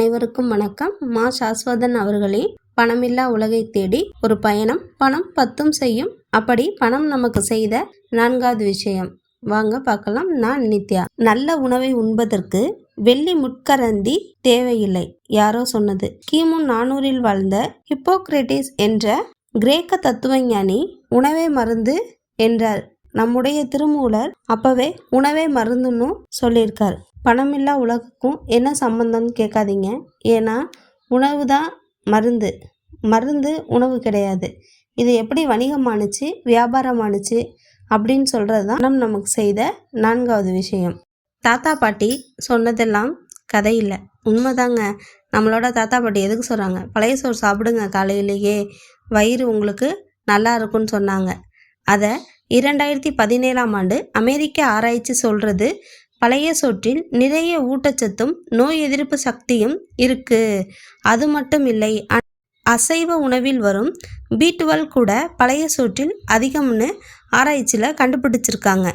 அனைவருக்கும் வணக்கம். மா சாஸ்வதன் அவர்களே பணமில்லா உலகை தேடி ஒரு பயணம் பணம் பத்தும் செய்யும். அப்படி பணம் நமக்கு செய்த நான்காவது விஷயம். வாங்க பார்க்கலாம். நான் நித்யா. நல்ல உணவை உண்பதற்கு வெள்ளி முட்கரந்தி தேவையில்லை. யாரோ சொன்னது. கிமு நானூறில் வாழ்ந்த ஹிப்போக்ரேட்டிஸ் என்ற கிரேக்க தத்துவஞானி உணவே மருந்து என்றார். நம்முடைய திருமூலர் அப்பவே உணவே மருந்துன்னு சொல்லியிருக்கார். பணமில்லா உலகுக்கும் என்ன சம்மந்தம்னு கேட்காதீங்க. ஏன்னா உணவு தான் மருந்து. மருந்து உணவு கிடையாது. இது எப்படி வணிகமானுச்சு வியாபாரமானுச்சு அப்படின்னு சொல்கிறது தான் நம் நமக்கு செய்த நான்காவது விஷயம். தாத்தா பாட்டி சொன்னதெல்லாம் கதை இல்லை. உண்மைதாங்க. நம்மளோட தாத்தா பாட்டி எதுக்கு சொல்கிறாங்க பழைய சோறு சாப்பிடுங்க காலையிலேயே. வயிறு உங்களுக்கு நல்லா இருக்கும்னு சொன்னாங்க. அதை இரண்டாயிரத்தி பதினேழாம் ஆண்டு அமெரிக்க ஆராய்ச்சி சொல்கிறது பழைய சோற்றில் நிறைய ஊட்டச்சத்தும் நோய் எதிர்ப்பு சக்தியும் இருக்கு. அது மட்டும் இல்லை அசைவ உணவில் வரும் பி டுவெல் கூட பழைய சோற்றில் அதிகம்னு ஆராய்ச்சியில் கண்டுபிடிச்சிருக்காங்க.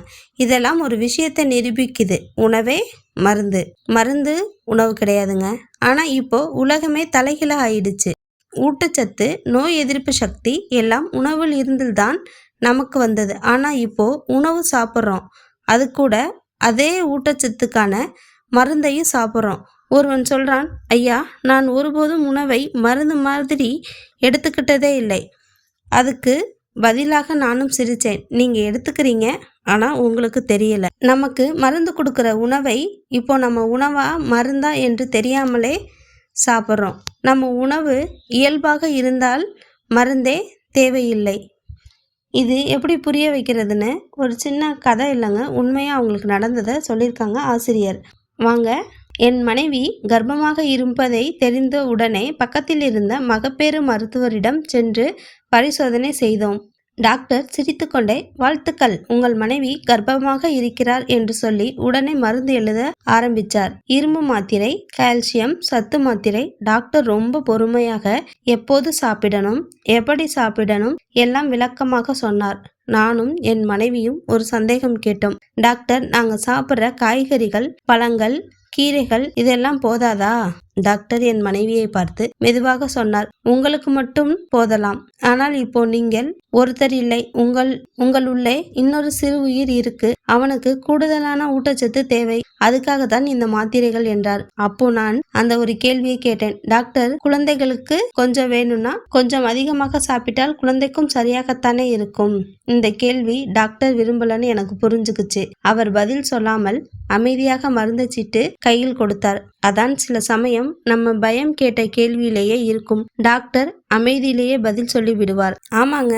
இதெல்லாம் ஒரு விஷயத்தை நிரூபிக்குது. உணவே மருந்து. மருந்து உணவு கிடையாதுங்க. ஆனால் இப்போது உலகமே தலைகீழ ஆயிடுச்சு. ஊட்டச்சத்து நோய் எதிர்ப்பு சக்தி எல்லாம் உணவில் இருந்துதான் நமக்கு வந்தது. ஆனால் இப்போது உணவு சாப்பிட்றோம். அது கூட அதே ஊட்டச்சத்துக்கான மருந்தையும் சாப்பிட்றோம். ஒருவன் சொல்கிறான் ஐயா நான் ஒருபோதும் உணவை மருந்து மாதிரி எடுத்துக்கிட்டதே இல்லை. அதுக்கு பதிலாக நானும் சிரித்தேன். நீங்கள் எடுத்துக்கிறீங்க ஆனால் உங்களுக்கு தெரியல. நமக்கு மருந்து கொடுக்குற உணவை இப்போ நம்ம உணவா மருந்தா என்று தெரியாமலே சாப்பிட்றோம். நம்ம உணவு இயல்பாக இருந்தால் மருந்தே தேவையில்லை. இது எப்படி புரிய வைக்கிறதுன்னு ஒரு சின்ன கதை இல்லைங்க. உண்மையாக அவங்களுக்கு நடந்ததை சொல்லியிருக்காங்க ஆசிரியர். வாங்க என் மனைவி கர்ப்பமாக இருப்பதை தெரிந்த உடனே பக்கத்தில் இருந்த மகப்பேறு மருத்துவரிடம் சென்று பரிசோதனை செய்தோம். டாக்டர் சிரித்துக்கொண்டே வாழ்த்துக்கள் உங்கள் மனைவி கர்ப்பமாக இருக்கிறார் என்று சொல்லி உடனே மருந்து எழுத ஆரம்பிச்சார். இரும்பு மாத்திரை கால்சியம் சத்து மாத்திரை டாக்டர் ரொம்ப பொறுமையாக எப்போது சாப்பிடணும் எப்படி சாப்பிடணும் எல்லாம் விளக்கமாக சொன்னார். நானும் என் மனைவியும் ஒரு சந்தேகம் கேட்டோம். டாக்டர் நாங்கள் சாப்பிட்ற காய்கறிகள் பழங்கள் கீரைகள் இதெல்லாம் போதாதா? டாக்டர் என் மனைவியை பார்த்து மெதுவாக சொன்னார் உங்களுக்கு மட்டும் போதலாம். ஆனால் இப்போ நீங்கள் ஒருத்தர் இல்லை. உங்கள் உங்கள் உள்ளே இன்னொரு சிறு உயிர் இருக்கு. அவனுக்கு கூடுதலான ஊட்டச்சத்து தேவை. அதுக்காக தான் இந்த மாத்திரைகள் என்றார். அப்போ நான் அந்த ஒரு கேள்வியை கேட்டேன். டாக்டர் குழந்தைகளுக்கு கொஞ்சம் வேணும்னா கொஞ்சம் அதிகமாக சாப்பிட்டால் குழந்தைக்கும் சரியாகத்தானே இருக்கும்? இந்த கேள்வி டாக்டர் விரும்பலன்னு எனக்கு புரிஞ்சுக்குச்சு. அவர் பதில் சொல்லாமல் அமைதியாக மருந்து சீட்டு கையில் கொடுத்தார். அதான் சில சமயம் நம்ம பயம் கேட்ட கேள்வியிலேயே இருக்கும். டாக்டர் அமைதியிலேயே பதில் சொல்லி விடுவார். ஆமாங்க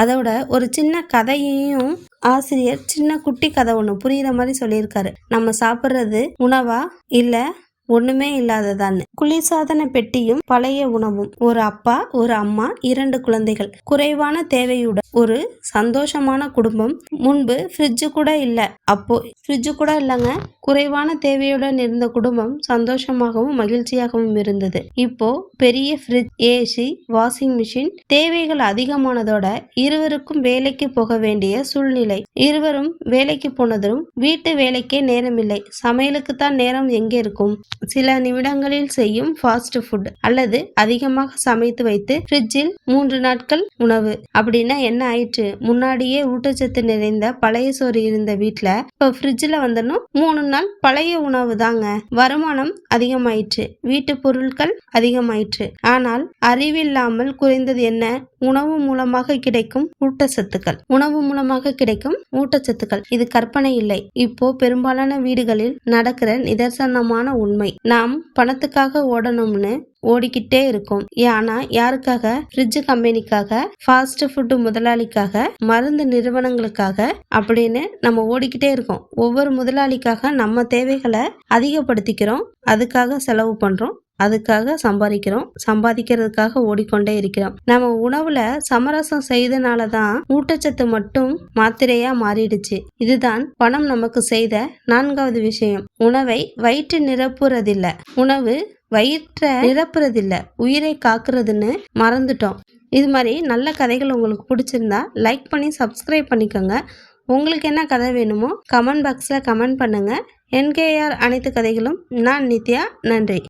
அதோட ஒரு சின்ன கதையையும் ஆசிரியர் சின்ன குட்டி கதை ஒன்று புரியுற மாதிரி சொல்லியிருக்காரு. நம்ம சாப்பிட்றது உணவா இல்லை ஒண்ணுமே இல்லாததான் குளிர்சாதன பெட்டியும் பழைய உணவும். ஒரு அப்பா ஒரு அம்மா இரண்டு குழந்தைகள். குறைவான தேவையுடன் ஒரு சந்தோஷமான குடும்பம். முன்பு ஃப்ரிட்ஜு கூட இல்லை. அப்போ ஃப்ரிட்ஜு கூட இல்லைங்க. குறைவான தேவையுடன் இருந்த குடும்பம் சந்தோஷமாகவும் மகிழ்ச்சியாகவும் இருந்தது. இப்போ பெரிய ஃப்ரிட்ஜ் ஏசி வாஷிங் மிஷின் தேவைகள் அதிகமானதோட இருவருக்கும் வேலைக்கு போக வேண்டிய சூழ்நிலை. இருவரும் வேலைக்கு போனதும் வீட்டு வேலைக்கே நேரமில்லை. சமையலுக்கு தான் நேரம் எங்கே இருக்கும்? சில நிமிடங்களில் செய்யும் ஃபாஸ்ட் ஃபுட் அல்லது அதிகமாக சமைத்து வைத்து ஃப்ரிட்ஜில் மூன்று நாட்கள் உணவு. அப்படின்னா என்ன ஆயிற்று? முன்னாடியே ஊட்டச்சத்து நிறைந்த பழைய சோறு இருந்த வீட்டில் இப்போ ஃப்ரிட்ஜில் வந்தனும் மூணு நாள் பழைய உணவு தாங்க. வருமானம் அதிகமாயிற்று. வீட்டு பொருட்கள் அதிகமாயிற்று. ஆனால் அறிவில்லாமல் குறைந்தது என்ன? உணவு மூலமாக கிடைக்கும் ஊட்டச்சத்துக்கள். உணவு மூலமாக கிடைக்கும் ஊட்டச்சத்துக்கள். இது கற்பனை இல்லை. இப்போ பெரும்பாலான வீடுகளில் நடக்கிற நிதர்சனமான உண்மை. நாம் பணத்துக்காக ஓடணும்னு ஓடிக்கிட்டே இருக்கும். ஆனா யாருக்காக? ஃப்ரிட்ஜ் கம்பெனிக்காக ஃபாஸ்ட் ஃபுட்டு முதலாளிக்காக மருந்து நிறுவனங்களுக்காக அப்படின்னு நம்ம ஓடிக்கிட்டே இருக்கோம். ஒவ்வொரு முதலாளிக்காக நம்ம தேவைகளை அதிகப்படுத்திக்கிறோம். அதுக்காக செலவு பண்றோம். அதுக்காக சம்பாதிக்கிறோம். சம்பாதிக்கிறதுக்காக ஓடிக்கொண்டே இருக்கிறோம். நம்ம உணவுல சமரசம் செய்தனால தான் ஊட்டச்சத்து மட்டும் மாத்திரையா மாறிடுச்சு. இதுதான் பணம் நமக்கு செய்த நான்காவது விஷயம். உணவை வயிற்று நிரப்புறதில்ல. உணவு வயிற்றை நிரப்புறதில்ல. உயிரை காக்குறதுன்னு மறந்துட்டோம். இது மாதிரி நல்ல கதைகள் உங்களுக்கு பிடிச்சிருந்தா லைக் பண்ணி சப்ஸ்கிரைப் பண்ணிக்கோங்க. உங்களுக்கு என்ன கதை வேணுமோ கமெண்ட் பாக்ஸில் கமெண்ட் பண்ணுங்கள் என்கேஆர் அனைத்து கதைகளும் நான் நித்யா. நன்றி.